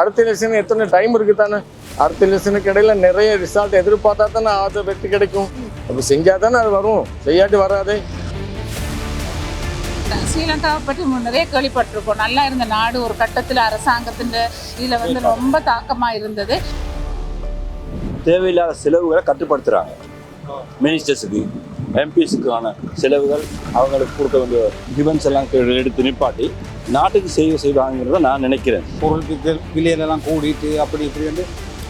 அடுத்த எலெக்ஷன் எத்தனை டைம் இருக்கு தானே? அடுத்த எலெக்ஷனுக்கு இடையில நிறைய ரிசல்ட் எதிர்பார்த்தா தானே அது வெற்றி கிடைக்கும். அப்படி செஞ்சா தானே அது வரும். செய்யாட்டி வராதே. ஸ்ரீலங்காவை பற்றி நிறைய கேள்விப்பட்டிருக்கோம் நல்லா இருந்த நாடு ஒரு கட்டத்தில் அரசாங்கத்தின் இதில் வந்து ரொம்ப தாக்கமாக இருந்தது. தேவையில்லாத செலவுகளை கட்டுப்படுத்துகிறாங்க மினிஸ்டர்ஸுக்கு எம்பிஸுக்கான செலவுகள் அவங்களுக்கு கொடுக்க வேண்டிய டிபன்ஸ் எல்லாம் எடுத்து நிப்பாட்டி நாட்டுக்கு செய்ய செய்வாங்கிறத நான் நினைக்கிறேன். பொருளுக்கு விலையிலலாம் கூடிட்டு அப்படி இப்படி வந்து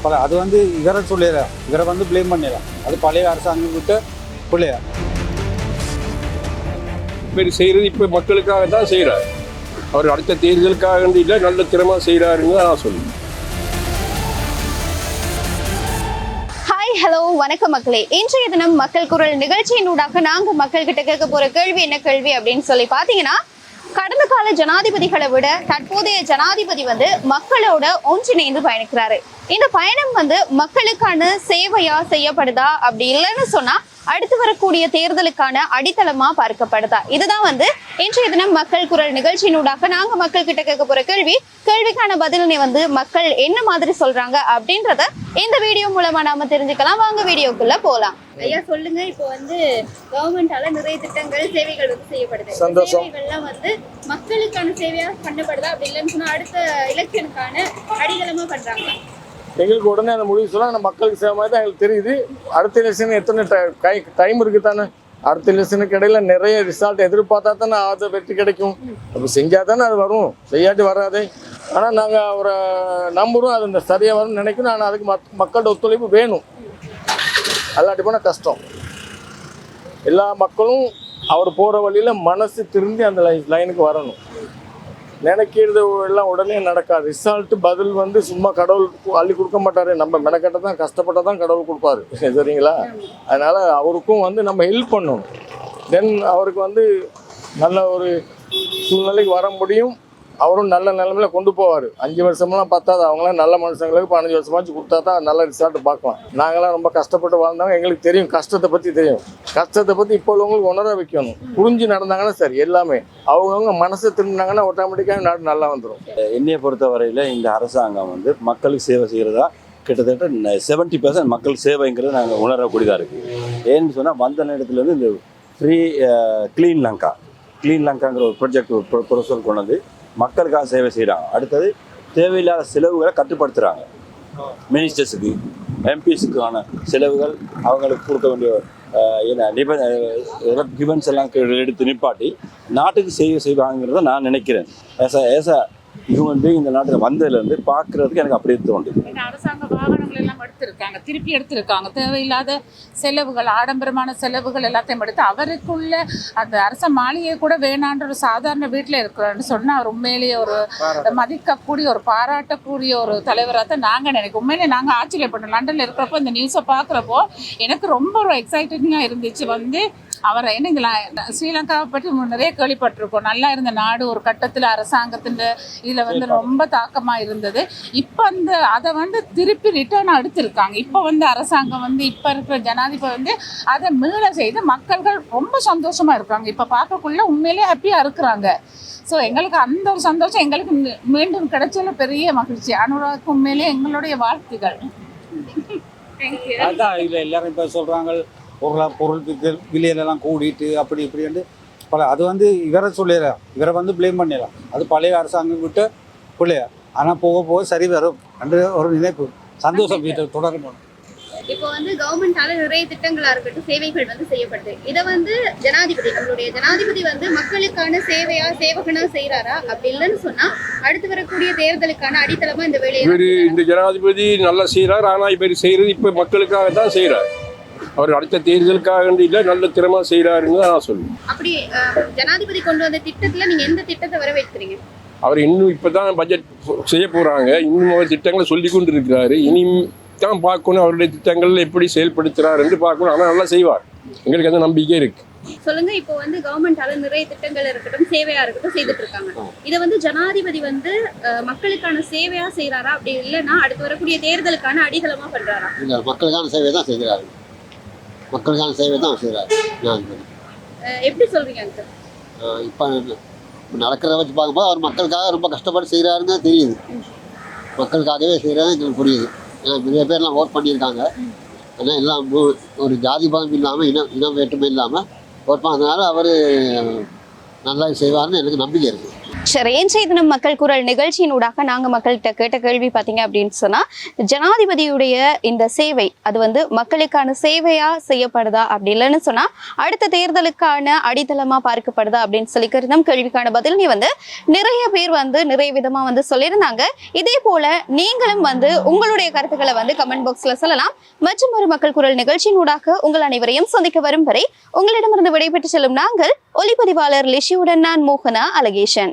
பல அது வந்து இவரை சொல்லிடலாம் இவரை வந்து ப்ளேம் பண்ணிடலாம் அது பழைய அரசாங்கம் விட்ட பிள்ளையா பேர் செய்கிறது இப்போ மக்களுக்காக தான் செய்கிறார் அவர் அடுத்த தேர்தலுக்காக இல்லை நல்ல திறமா செய்கிறாருன்னு தான் நான் சொல்லுவேன். ஹாய் ஹலோ வணக்கம் மக்களே. இன்றைய தினம் மக்கள் குரல் நிகழ்ச்சியினூடாக நாங்க மக்கள் கிட்ட கேட்க போற கேள்வி என்ன கேள்வி அப்படின்னு சொல்லி பாத்தீங்கன்னா கடந்த கால ஜனாதிபதிகளை விட தற்போதைய ஜனாதிபதி வந்து மக்களோட ஒன்றிணைந்து பயணிக்கிறாரு. இந்த பயணம் வந்து மக்களுக்கான சேவையா செய்யப்படுதா அப்படி இல்லைன்னு சொன்னா அடுத்து வரக்கூடிய தேர்தலுக்கான அடித்தளமா பார்க்கப்படுதா? இதுதான் வந்து இன்றைய தினம் மக்கள் குரல் நிகழ்ச்சியினூடாக நாங்க மக்கள் கிட்ட கேட்க போற கேள்வி. கேள்விக்கான பதிலினை வந்து மக்கள் என்ன மாதிரி சொல்றாங்க அப்படின்றத இந்த வீடியோ மூலமா நாம தெரிஞ்சுக்கலாம். வாங்க வீடியோக்குள்ள போலாம். ஐயா சொல்லுங்க. இப்போ வந்து கவர்மெண்டால நிறைய திட்டங்கள் சேவைகள் வந்து செய்யப்படுது. இந்த சந்தோஷம். சேவைகள்லாம் வந்து மக்களுக்கான சேவையா பண்ணப்படுதா அப்படி இல்லைன்னு சொன்னா அடுத்த எலெக்ஷனுக்கான அடித்தளமா பண்றாங்க எங்களுக்கு உடனே அந்த முடிவு சொல்லலாம் ஆனால் மக்களுக்கு சேவை மாதிரி தான் எங்களுக்கு தெரியுது. அடுத்த எலெக்ஷன் எத்தனை டைம் இருக்குது தானே? அடுத்த எலெக்ஷனுக்கு இடையில நிறைய ரிசல்ட் எதிர்பார்த்தா தானே அது வெற்றி கிடைக்கும். அப்போ செஞ்சால் தானே அது வரும். செய்யாட்டி வராதே. ஆனால் நாங்கள் அவரை நம்புறோம். அது இந்த சரியாக வரும்னு நினைக்கணும். ஆனால் அதுக்கு மக் மக்களோட ஒத்துழைப்பு வேணும். அல்லாட்டி போனால் கஷ்டம். எல்லா மக்களும் அவர் போகிற வழியில் மனசு திரும்பி அந்த லைன் லைனுக்கு வரணும். நினைக்கிறது எல்லாம் உடனே நடக்காது. ரிசல்ட் பதில் வந்து சும்மா கடவுள் அள்ளி கொடுக்க மாட்டாரு. நம்ம மெனக்கட்ட தான் கஷ்டப்பட்ட தான் கடவுள் கொடுப்பாரு. சரிங்களா? அதனால் அவருக்கும் வந்து நம்ம ஹெல்ப் பண்ணணும். தென் அவருக்கு வந்து நல்ல ஒரு சூழ்நிலைக்கு வர முடியும். அவரும் நல்ல நிலைமையில கொண்டு போவார். அஞ்சு வருஷமெல்லாம் பத்தாது. அவங்களாம் நல்ல மனுஷங்களுக்கு பதினஞ்சு வருஷமாச்சு கொடுத்தா தான் நல்ல ரிசல்ட் பார்க்கலாம். நாங்களாம் ரொம்ப கஷ்டப்பட்டு வாழ்ந்தவங்க. எங்களுக்கு தெரியும். கஷ்டத்தை பற்றி தெரியும். கஷ்டத்தை பற்றி இப்போ உள்ளவங்களுக்கு உணர வைக்கணும். புரிஞ்சு நடந்தாங்கன்னா சரி எல்லாமே. அவங்கவுங்க மனசை திரும்பினாங்கன்னா ஆட்டோமேட்டிக்காக நாடு நல்லா வந்துடும் என்னையை பொறுத்த வரையில் இந்த அரசாங்கம் வந்து மக்களுக்கு சேவை செய்கிறதா கிட்டத்தட்ட செவன்ட்டி பர்சன்ட் மக்கள் சேவைங்கிறது நாங்கள் உணரக்கூடியதாக இருக்குது ஏன்னு சொன்னால் வந்த நேரத்துலேருந்து இந்த ஃப்ரீ க்ளீன் லங்கா க்ளீன் லங்காங்கிற ஒரு ப்ரொஜெக்ட் ஒரு ப்ரொசல் கொண்டு வந்து மக்களுக்காக சேவை செய்கிறாங்க அடுத்தது தேவையில்லாத செலவுகளை கட்டுப்படுத்துகிறாங்க மினிஸ்டர்ஸுக்கு எம்பிஸுக்கான செலவுகள் அவங்களுக்கு கொடுக்க வேண்டிய என்ன நிப எல்லாம் எடுத்து நிப்பாட்டி நாட்டுக்கு சேவை செய்வாங்கிறத நான் நினைக்கிறேன். ஏச ஏச ஹியூமன் பீங் இந்த நாட்டில் வந்ததுலேருந்து பார்க்குறதுக்கு எனக்கு அப்படியே தோணுது இந்த அரசாங்க வாகனங்கள் எல்லாம் எடுத்திருக்காங்க திருப்பி எடுத்திருக்காங்க. தேவையில்லாத செலவுகள் ஆடம்பரமான செலவுகள் எல்லாத்தையும் எடுத்து அவருக்குள்ள அந்த அரச மாளிகை கூட வேணான்ற ஒரு சாதாரண வீட்டில் இருக்கிறான்னு சொன்னா அவர் உண்மையிலேயே ஒரு மதிக்கக்கூடிய ஒரு பாராட்டக்கூடிய ஒரு தலைவராக தான் நாங்கள் நினைக்கிறோம். உண்மையிலே நாங்கள் ஆச்சரியப்பட்டோம். லண்டனில் இருக்கிறப்போ இந்த நியூஸை பார்க்குறப்போ எனக்கு ரொம்ப ஒரு எக்ஸைட்டிங்காக இருந்துச்சு. வந்து அவரை என்ன இந்த ல- ஸ்ரீலங்காவை பற்றி நிறைய கேள்விப்பட்டிருக்கோம். நல்லா இருந்த நாடு ஒரு கட்டத்தில் அரசாங்கத்தின் இதில் வந்து ரொம்ப தாக்கமாக இருந்தது. இப்போ அந்த அதை வந்து திருப்பி ரிட்டர்ன் எடுத்திருக்காங்க. இப்போ வந்து அரசாங்கம் வந்து இப்போ இருக்கிற ஜனாதிபதி வந்து அதை மீள செய்து மக்கள்கள் ரொம்ப சந்தோஷமாக இருக்காங்க. இப்போ பார்க்கக்குள்ள உண்மையிலேயே ஹாப்பியாக இருக்கிறாங்க. ஸோ எங்களுக்கு அந்த ஒரு சந்தோஷம் எங்களுக்கு மீண்டும் கிடைச்சதுல பெரிய மகிழ்ச்சி. அனுராக்கு உண்மையிலேயே எங்களுடைய வாழ்த்துக்கள். தேங்க்யூ அதான் இதில் எல்லாரும் இப்போ சொல்கிறாங்க பொருள் பொருளுக்கு விலையிலலாம் கூடிட்டு அப்படி இப்படின்னு பல அது வந்து இவரை சொல்லிடலாம் இவரை வந்து ப்ளேம் பண்ணிடலாம் அது பழைய அரசாங்கம் விட்ட பிள்ளையா ஆனால் போக போக சரி வரும். அந்த ஒரு நினைப்பு. சந்தோஷம் வீட்டை தொடரணும் இப்போ வந்து கவர்மெண்டால நிறைய திட்டங்களா இருக்கட்டும் சேவைகள் வந்து செய்யப்படுது. இதை வந்து ஜனாதிபதி நம்மளுடைய ஜனாதிபதி வந்து மக்களுக்கான சேவையா சேவகனா செய்யறாரா அப்படி இல்லைன்னு சொன்னா அடுத்து வரக்கூடிய தேர்தலுக்கான அடித்தளமா இந்த வேலையை இந்த ஜனாதிபதி நல்லா செய்கிறார் ஆனால் இவர் செய்கிறது இப்போ மக்களுக்காக தான் செய்கிறார் அவர் அடுத்த தேர்தலுக்காக வேண்டி இல்லை நல்ல திறமா செய்கிறாருன்னு நான் சொல்லுவேன் அப்படி ஜனாதிபதி கொண்டு வந்த திட்டத்துல நீங்க எந்த திட்டத்தை வரவேற்கிறீங்க? அவர் இன்னும் இப்போ தான் பட்ஜெட் செய்ய போகிறாங்க இன்னும் அவர் திட்டங்களை சொல்லி கொண்டு இருக்கிறாரு இனி தான் பார்க்கணும் அவருடைய திட்டங்கள் எப்படி செயல்படுத்துகிறாருன்னு பார்க்கணும். ஆனால் நல்லா செய்வார். எங்களுக்கு அந்த நம்பிக்கை இருக்குது சொல்லுங்க இப்போ வந்து கவர்மெண்டால நிறைய திட்டங்கள் இருக்கட்டும் சேவையா இருக்கட்டும் செய்துட்டு இருக்காங்க இதை வந்து ஜனாதிபதி வந்து மக்களுக்கான சேவையா செய்யறாரா அப்படி இல்லைன்னா அடுத்து வரக்கூடிய தேர்தலுக்கான அடித்தளமா பண்றாரா? இல்லை மக்களுக்கான சேவை தான் செய்கிறாரு. மக்களுக்கான சேவை தான் செய்கிறாரு அஹ், எப்படி சொல்றீங்க அங்கிள்? இப்போ நடக்கிறத வச்சு பார்க்கும்போது அவர் மக்களுக்காக ரொம்ப கஷ்டப்பட்டு செய்கிறாருன்னு தெரியுது. மக்களுக்காகவே செய்கிறது எங்களுக்கு புரியுது. ஏன்னா நிறைய பேர்லாம் ஓட் பண்ணியிருக்காங்க. ஆனால் எல்லாம் ஒரு ஜாதி பதம் இல்லாமல் இனம் இனம் வேற்றுமை இல்லாமல் ஓட் பண்ணதுனால அவர் நல்லா செய்வார்னு எனக்கு நம்பிக்கை இருக்குது சரி இன்றைய தினம் மக்கள் குரல் நிகழ்ச்சியினூடாக நாங்கள் மக்கள்கிட்ட கேட்ட கேள்வி பார்த்தீங்க அப்படின்னு சொன்னால் ஜனாதிபதியுடைய இந்த சேவை அது வந்து மக்களுக்கான சேவையாக செய்யப்படுதா அப்படி இல்லைன்னு சொன்னால் அடுத்த தேர்தலுக்கான அடித்தளமாக பார்க்கப்படுதா அப்படின்னு சொல்லி கருதம் கேள்விக்கான பதில் நீ வந்து நிறைய பேர் வந்து நிறைய விதமாக வந்து சொல்லியிருந்தாங்க. இதே போல் நீங்களும் வந்து உங்களுடைய கருத்துக்களை வந்து கமெண்ட் பாக்ஸில் சொல்லலாம். மற்றும் ஒரு மக்கள் குரல் நிகழ்ச்சியினூடாக உங்கள் அனைவரையும் சந்திக்க வரும் வரை உங்களிடமிருந்து விடைபெற்று செல்லும் நாங்கள் ஒளிப்பதிவாளர் லிஷியுடன் நான் மோகனா அலகேஷன்